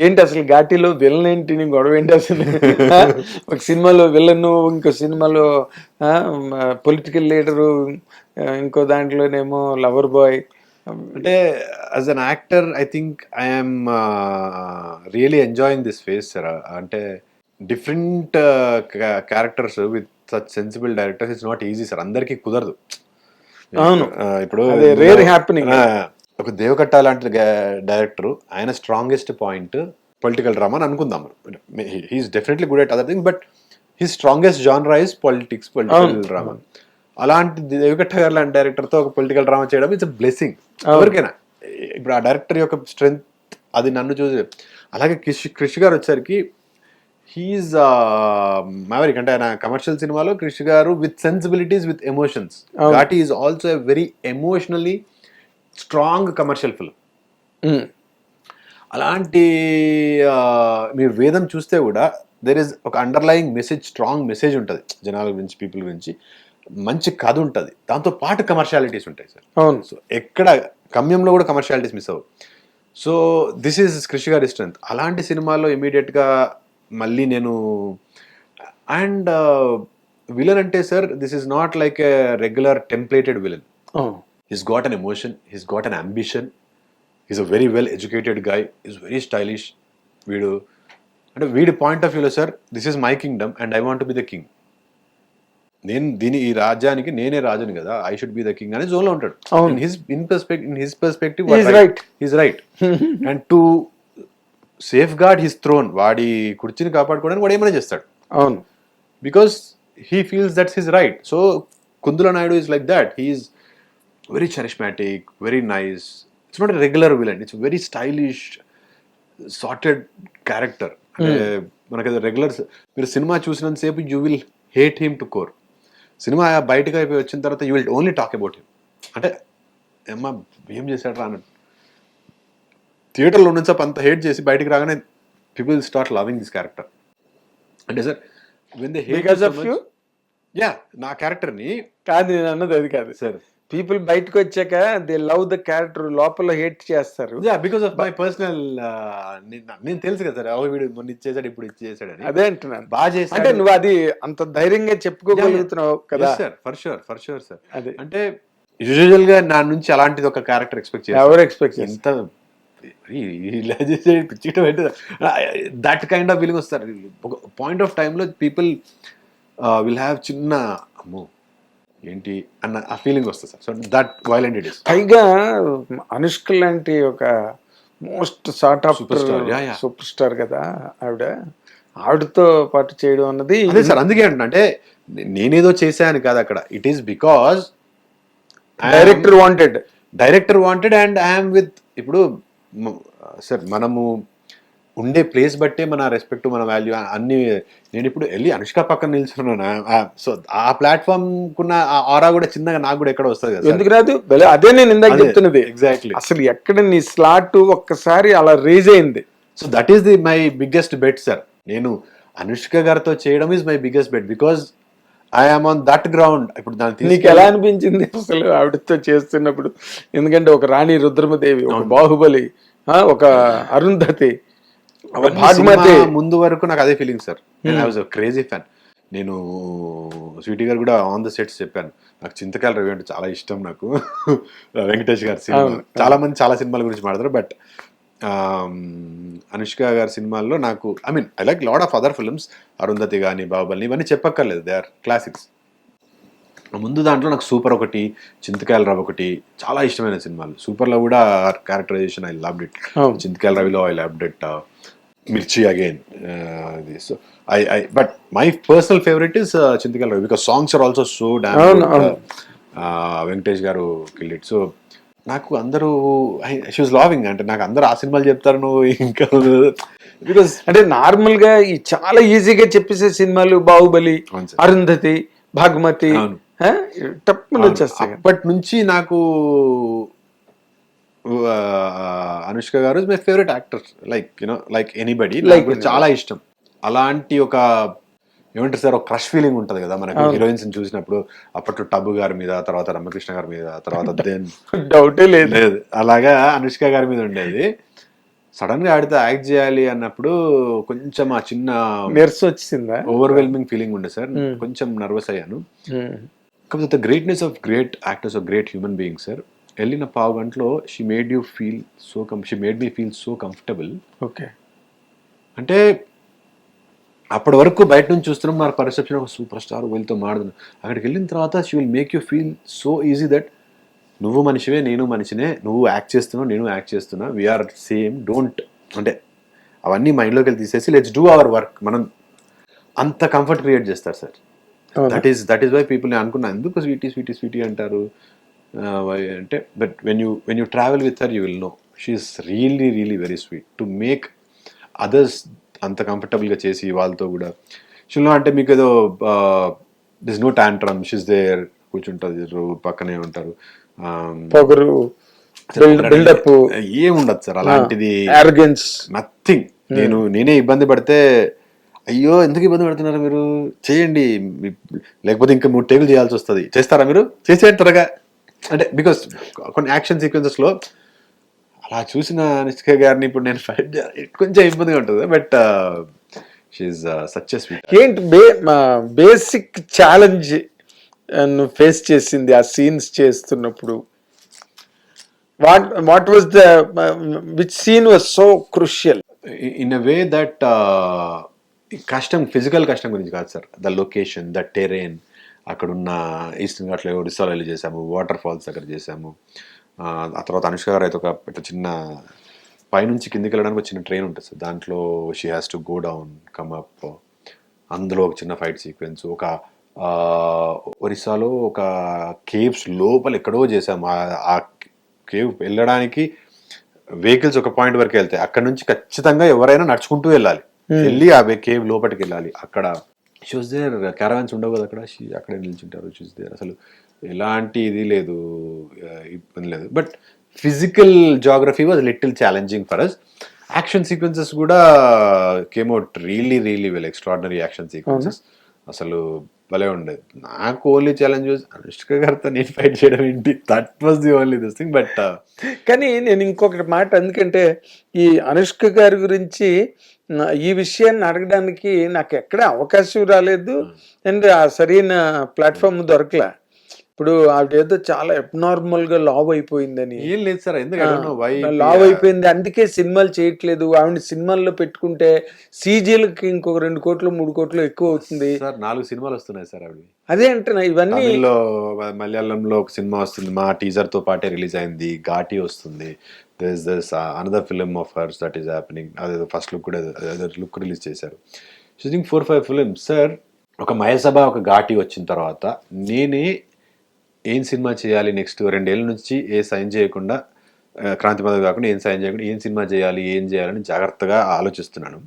ఏంటి అసలు ఘాటీలో విలన్ ఏంటి నీ గొడవ ఏంటి అసలు? ఒక సినిమాలో విలన్ ఇంకో సినిమాలో పొలిటికల్ లీడరు ఇంకో దాంట్లోనేమో లవర్ బాయ్ అంటే as an actor I think I'm really enjoying this phase sir అంటే different characters with such sensible directors it's not easy sir అందరికీ కుదరదు అవును. ఇప్పుడు happening. ఆ, ఒక దేవకట్ట లాంటి డైరెక్టర్ ఆయన స్ట్రాంగెస్ట్ పాయింట్ పొలిటికల్ డ్రామా అని అనుకుందాం he is definitely good at other thing but he strongest జానరా is politics political. Drama అలాంటి దేవకట్ట గారు లాంటి డైరెక్టర్తో ఒక పొలిటికల్ డ్రామా చేయడం ఇట్స్ బ్లెస్సింగ్ ఎవరికైనా. ఇప్పుడు ఆ డైరెక్టర్ యొక్క స్ట్రెంగ్త్ అది నన్ను చూసి అలాగే కృషి కృషి గారు వచ్చేసరికి హీఈస్ మ్యావరిక్ అంటే ఆయన కమర్షియల్ సినిమాలో కృషి గారు with sensibilities with emotions. Ghaati is also a very emotionally strong commercial film. అలాంటి మీరు వేదం చూస్తే కూడా దెర్ ఇస్ ఒక అండర్లయింగ్ మెసేజ్ స్ట్రాంగ్ మెసేజ్ ఉంటుంది. జనాల గురించి పీపుల్ గురించి. మంచి కథ ఉంటుంది. దాంతో పాటు కమర్షియాలిటీస్ ఉంటాయి సార్ అవును. సో ఎక్కడ గమ్యంలో కూడా కమర్షియాలిటీస్ మిస్ అవ్వవు. సో దిస్ ఈజ్ కృషి గారి స్ట్రెంత్ అలాంటి సినిమాల్లో ఇమీడియట్గా మళ్ళీ నేను అండ్ విలన్ అంటే sir this is not like a regular templated villain he's got an emotion he's got an ambition he's a very well educated guy he's very stylish వీడు అంటే వీడి పాయింట్ ఆఫ్ వ్యూలో sir this is my kingdom and I want be the king నేను దీని ఈ రాజ్యానికి నేనే రాజుని కదా I should be the king అనే జోన్లో ఉంటాడు. In his in his perspective He is right. Is right and to safeguard his throne వాడి కుర్చీని కాపాడుకోవడానికి వాడు ఏమైనా చేస్తాడు అవును because he feels that's his right. So Kundula Naidu is like that. He very nice. It's not a regular villain. It's a very stylish, sorted character. అంటే మనకి అది రెగ్యులర్ మీరు cinema చూసినంతసేపు you will hate him to core cinema బయటకు అయిపోయి వచ్చిన తర్వాత you will only talk about him అంటే ఏమ్మా ఏం చేశాడు రా అన్నట్టు థియేటర్లో నుంచి అంత హేట్ చేసి బయటికి రాగానే people start loving this character అంటే సార్ వెన్ దే యూ యా నా క్యారెక్టర్ని కాదు నేను అన్నది అది కాదు. సార్ పీపుల్ బయటకు వచ్చాక దే లవ్ ద క్యారెక్టర్ లోపల హేట్ చేస్తారు. బికాస్ ఆఫ్ మై పర్సనల్ నేను తెలుసు కదా సార్ వీడు మొన్న ఇచ్చేసాడు ఇప్పుడు ఇచ్చేసాడని. అదే అంటున్నాను. బాగా చేశాడు. అంటే నువ్వు అది అంత ధైర్యంగా చెప్పుకోగలుగుతున్నావు కదా? Sir for sure for sure sir అదే. అంటే యూజువల్గా నా నుంచి అలాంటిది ఒక క్యారెక్టర్ ఎక్స్పెక్ట్ ఎవరు ఎక్స్పెక్ట్ ఎంత ఇలా చేసే పిచ్చిటం ఏంటి దట్ కైండ్ ఆఫ్ ఫీలింగ్ వస్తారు. పాయింట్ ఆఫ్ టైంలో పీపుల్ విల్ హ్యావ్ చిన్న అమ్మో ఏంటి అన్న ఆ ఫీలింగ్ వస్తుంది sir. So that violent it is పైగా అనుష్క లాంటి ఒక most sort of yeah, yeah. Super star కదా ఆవిడ. ఆవిడతో పాటు చేయడం అన్నది అదే సార్ అందుకే అంటున్నా. అంటే నేనేదో చేశాను కాదు అక్కడ. It is because director wanted director wanted and I'm with ఇప్పుడు సార్ మనము ఉండే ప్లేస్ బట్టే మన రెస్పెక్ట్ మన వాల్యూ అన్ని నేను ఇప్పుడు వెళ్ళి అనుష్క పక్కన నిల్చున్నాను? సో ఆ ప్లాట్ఫామ్ కున్న ఆరా కూడా చిన్నగా నాకు కూడా ఎక్కడ వస్తుంది కదా ఎందుకు రాదు? అదే నేను ఇందాక చెప్తున్నది. ఎగ్జాక్ట్లీ అసలు ఎక్కడ నీ స్లాట్ ఒక్కసారి అలా రేజ్ అయింది? So that is the my biggest bet sir. నేను అనుష్క గారితో చేయడం is my biggest bet because I'm on that ground. ఇప్పుడు దాన్ని నీకు ఎలా అనిపించింది అసలు ఆవిడతో చేస్తున్నప్పుడు? ఎందుకంటే ఒక రాణి రుద్రమదేవి ఒక బాహుబలి ఒక అరుంధతి భాగ్మతి ముందు వరకు నాకు అదే ఫీలింగ్ సార్ నేను ఐ వాజ్ క్రేజీ ఫ్యాన్ నేను స్వీటీ గారు కూడా ఆన్ ద సెట్స్ చెప్పాను. నాకు చింతకాయల రవి అంటే చాలా ఇష్టం నాకు. వెంకటేష్ గారి సినిమా. చాలా మంది చాలా సినిమాల గురించి మాట్లాడతారు బట్ అనుష్క గారి సినిమాల్లో నాకు I mean I like lot of other films Arundhati కానీ బాహుబలి ఇవన్నీ చెప్పక్కర్లేదు. దే ఆర్ క్లాసిక్స్ ముందు దాంట్లో నాకు సూపర్ ఒకటి చింతకాయల రవి ఒకటి చాలా ఇష్టమైన సినిమాలు సూపర్లో కూడా క్యారెక్టరైజేషన్ ఐ లవ్ ఇట్ అవును. Chintakayala రవిలో I love it Mirchi again so I I but my personal favourite is Chintakayala Ravi because songs are also so అవును. వెంకటేష్ గారు కిల్లిట్ సో నాకు అందరూ షీ వాజ్ లావింగ్ అంటే నాకు అందరూ ఆ సినిమాలు చెప్తారు నువ్వు ఇంకా బికాస్ అంటే నార్మల్గా ఈ చాలా ఈజీగా చెప్పేసే సినిమాలు బాహుబలి. అరుంధతి భాగ్మతి టప్పుని వచ్చేస్తాయి అప్పటి నుంచి నాకు అనుష్క గారు my favourite actor. Like you know like anybody. Like చాలా ఇష్టం. అలాంటి ఒక ఏమంటారు సార్ ఒక క్రష్ ఫీలింగ్ ఉంటది కదా మనకు హీరోయిన్స్ చూసినప్పుడు. అప్పట్లో టబ్బు గారి మీద తర్వాత రమకృష్ణ గారి మీద తర్వాత దెన్ డౌటే లేదు. అలాగా అనుష్క గారి మీద ఉండేది. సడన్గా ఆడితే యాక్ట్ చేయాలి అన్నప్పుడు కొంచెం ఆ చిన్న నీరసం వచ్చిందా? ఓవర్వెల్మింగ్ ఫీలింగ్ ఉండే సార్. కొంచెం నర్వస్ అయ్యాను. కాకపోతే the greatness of great actors of great human being sir వెళ్ళిన పావు గంటలో she made you feel so come she made me feel so comfortable okay అంటే అప్పటి వరకు బయట నుంచి చూస్తున్నాం మన పర్సెప్షన్ ఒక సూపర్ స్టార్ వీళ్ళతో మాడుతున్నాం అక్కడికి వెళ్ళిన తర్వాత she will make you feel so easy that నువ్వు మనిషివే నేను మనిషినే నువ్వు యాక్ట్ చేస్తున్నావు నేను యాక్ట్ చేస్తున్నా వీఆర్ సేమ్ డోంట్ అంటే అవన్నీ మైండ్లోకి వెళ్ళి తీసేసి లెట్స్ డూ అవర్ వర్క్ మనం అంత కంఫర్ట్ క్రియేట్ చేస్తారు sir? That is that is why people నేను అనుకున్నా ఎందుకు స్వీటీ స్వీటీ స్వీటీ అంటారు? అంటే but when you when you travel with her you will know she's really really very sweet to make others అంత కంఫర్టబుల్గా చేసి వాళ్ళతో కూడా. షుల్ అంటే మీకు ఏదో this no tantrum she's there కూర్చుంటుంది రో- పక్కనే ఉంటారు. పొగరు బిల్డప్. ఏముండదు సార్. అలాంటిది నథింగ్ నేను నేనే ఇబ్బంది పడితే అయ్యో ఎందుకు ఇబ్బంది పడుతున్నారు మీరు? చేయండి. లేకపోతే ఇంకా మూడు టేబుల్ చేయాల్సి వస్తుంది. చేస్తారా మీరు? చేసేయండి త్వరగా. అంటే బికాస్ కొన్ని యాక్షన్ సీక్వెన్సెస్లో అలా చూసిన నిష్క గారిని ఇప్పుడు నేను ఫైట్ కొంచెం ఇబ్బందిగా ఉంటుంది. బట్ షీఈ్ సచ్ ఏంటి బే బేసిక్ ఛాలెంజ్ నువ్వు ఫేస్ చేసింది ఆ సీన్స్ చేస్తున్నప్పుడు. What what was the which scene was so crucial in a way that కష్టం ఫిజికల్ కష్టం గురించి కాదు sir. The location the terrain అక్కడున్న ఈస్టర్న్ ఘాట్లో ఒడిస్సాలో వెళ్ళి చేసాము వాటర్ ఫాల్స్ దగ్గర చేసాము ఆ తర్వాత అనుష్క గారు అయితే ఒక ఇట్లా చిన్న పైనుంచి కిందికి వెళ్ళడానికి ఒక చిన్న ట్రైన్ ఉంటుంది సార్. దాంట్లో she has to go down come up అందులో ఒక చిన్న ఫైట్ సీక్వెన్స్ ఒక ఒరిస్సాలో ఒక కేవ్స్ లోపల ఎక్కడో చేసాము ఆ కేవ్ వెళ్ళడానికి వెహికల్స్ ఒక పాయింట్ వరకు వెళ్తాయి. అక్కడ నుంచి ఖచ్చితంగా ఎవరైనా నడుచుకుంటూ వెళ్ళాలి. వెళ్ళి ఆ కేవ్ లోపలికి వెళ్ళాలి అక్కడ షూస్ దేర్ క్యారవాన్స్ ఉండవు కదా అక్కడ? అక్కడే నిల్చుంటారు షూస్ దేర్ అసలు ఎలాంటి ఇది లేదు ఇబ్బంది లేదు. But physical geography was little challenging for us action sequences కూడా came out really really well extraordinary action sequences అసలు భలే ఉండేది. నాకు ఓన్లీ ఛాలెంజ్ అనుష్క గారితో నేను ఫైట్ చేయడం ఏంటి? That was the only this thing but కానీ నేను ఇంకొకటి మాట ఎందుకంటే ఈ అనుష్క గారి గురించి ఈ విషయాన్ని అడగడానికి నాకు ఎక్కడ అవకాశం రాలేదు. అండ్ ఆ సరైన ప్లాట్ఫామ్ దొరకలే. ఇప్పుడు ఆవిడ ఏదో చాలా అబ్నార్మల్గా లావ్ అయిపోయిందని. ఏం లేదు సార్ ఎందుకంటే లావ్ అయిపోయింది. అందుకే సినిమాలు చేయట్లేదు. ఆవిడ సినిమాల్లో పెట్టుకుంటే సీజీలకి ఇంకొక రెండు కోట్లు మూడు కోట్లు ఎక్కువ అవుతుంది. సార్ నాలుగు సినిమాలు వస్తున్నాయి సార్ అవి అదే అంటున్నా ఇవన్నీ మలయాళంలో ఒక సినిమా వస్తుంది. మా టీజర్తో పాటే రిలీజ్ అయింది. ఘాటి వస్తుంది. This this another film of hers that is happening అదే ఫస్ట్ లుక్ కూడా లుక్ రిలీజ్ చేశారు. Shooting four five film sir ఒక మయసభ ఒక ఘాటి వచ్చిన తర్వాత నేనే ఏం సినిమా చేయాలి నెక్స్ట్ రెండేళ్ళ నుంచి ఏ సైన్ చేయకుండా క్రాంతి మదవి కాకుండా ఏం సైన్ చేయకుండా ఏం సినిమా చేయాలి ఏం చేయాలని జాగ్రత్తగా ఆలోచిస్తున్నాను.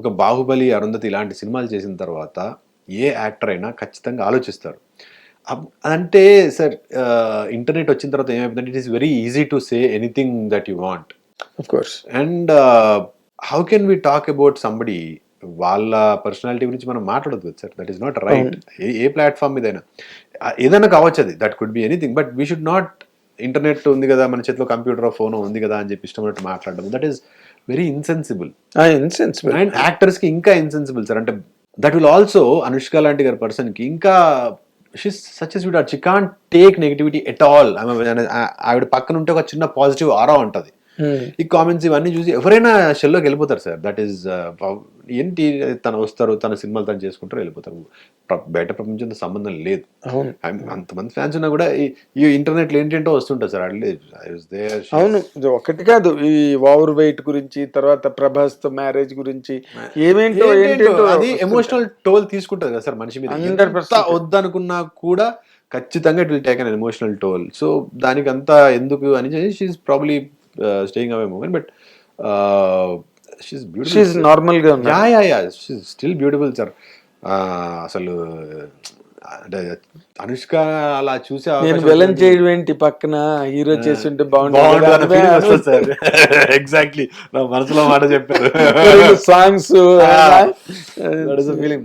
ఒక బాహుబలి అరుంధతి ఇలాంటి సినిమాలు చేసిన తర్వాత ఏ యాక్టర్ అయినా ఖచ్చితంగా ఆలోచిస్తారు. అంటే సార్ ఇంటర్నెట్ వచ్చిన తర్వాత ఏమైపోతుందంటే it is very easy to say anything that you want course and how can we talk about somebody వాళ్ళ పర్సనాలిటీ గురించి మనం మాట్లాడదు sir that is not right a a platform మీదైనా. ఏదైనా కావచ్చు అది. That could be anything but we should not internet ఉంది కదా మన చేతిలో కంప్యూటర్ ఫోన్ ఉంది కదా అని చెప్పి ఇష్టమైనట్టు మాట్లాడడం. That is very insensible insensible and యాక్టర్స్కి ఇంకా ఇన్సెన్సిబుల్ సార్ అంటే దట్ విల్ ఆల్సో అనుష్క లాంటి గారి పర్సన్కి ఇంకా she's such she can't take negativity at all ఆవిడ పక్కన ఉంటే ఒక చిన్న పాజిటివ్ ఆరా ఉంటుంది. ఈ కామెంట్స్ ఇవన్నీ చూసి ఎవరైనా షెల్లోకి వెళ్ళిపోతారు సార్. దట్ ఈస్ ఏంటి తను వస్తారు తన సినిమాలు తను చేసుకుంటారు వెళ్ళిపోతారు. బయట ప్రపంచంతో సంబంధం లేదు. అంతమంది ఫ్యాన్స్ ఉన్నా కూడా ఈ- ఇంటర్నెట్లో ఏంటంటో వస్తుంటారు సార్. అవును ఒకటి కాదు. ఈ ఓవర్ వెయిట్ గురించి తర్వాత ప్రభాస్తో మ్యారేజ్ గురించి ఏమేంటో ఏంటేంటో అది ఎమోషనల్ టోల్ తీసుకుంటుంది కదా సార్ మనిషి మీద. 100% ఎంత వద్దనుకున్నా కూడా ఖచ్చితంగా it will take an emotional toll so దానికి అంతా ఎందుకు అని she's probably staying away moment but she's beautiful నార్మల్గా ఉన్నా yeah yeah yeah she's still beautiful sir అసలు అంటే అనుష్క అలా చూసే నేను విలన్. చేయడం ఏంటి? పక్కన హీరో చేసి ఉంటే బాగుంటుంది ఎగ్జాక్ట్లీ నా మనసులో మాట చెప్పారు. Songs feeling.